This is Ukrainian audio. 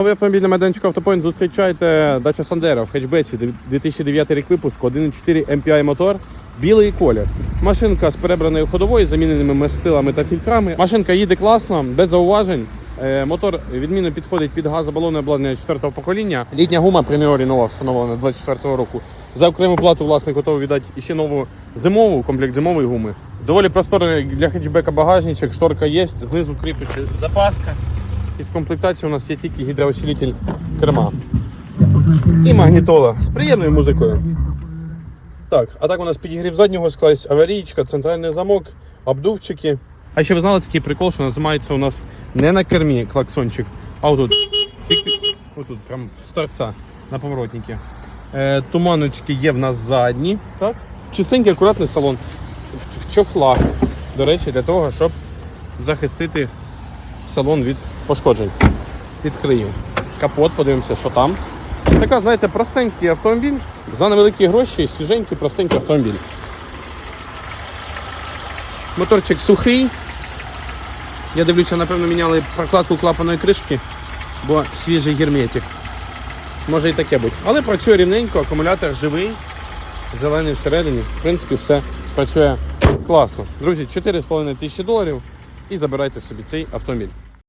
Новий автомобіль на майданчику Автопоінт зустрічайте Dacia Sandero в хетчбеці 2009 рік випуску 1.4 MPI мотор, білий колір. Машинка з перебраною ходовою, заміненими мастилами та фільтрами. Машинка їде класно, без зауважень. Е, Мотор відмінно підходить під газобалонне обладнання 4-го покоління. Літня гума преміорі нова встановлена 24-го року. За окрему плату власник готовий віддати ще нову зимову комплект зимової гуми. Доволі просторий для хетчбека багажничок, шторка є, знизу кріпиться запаска. Із комплектації у нас є тільки гідроусилитель керма. І магнітола з приємною музикою. Так, а так у нас підігрів заднього скла, аварійка, центральний замок, обдувчики. А ще ви знали такий прикол, що називається у нас не на кермі клаксончик, а отут. Отут, прям з торця на поворотнику. Е, туманочки є в нас задні. Так? Чистенький, акуратний салон. В чохлах. До речі, для того, щоб захистити салон від пошкоджень. Відкрию. Капот, подивимося, що там. Така, знаєте, простенький автомобіль. За невеликі гроші, свіженький, простенький автомобіль. Моторчик сухий. Я дивлюся, напевно, міняли прокладку клапаної кришки, бо свіжий герметик. Може і таке бути. Але працює рівненько, акумулятор живий, зелений всередині. В принципі, все працює класно. Друзі, 4,5 тисячі доларів і забирайте собі цей автомобіль.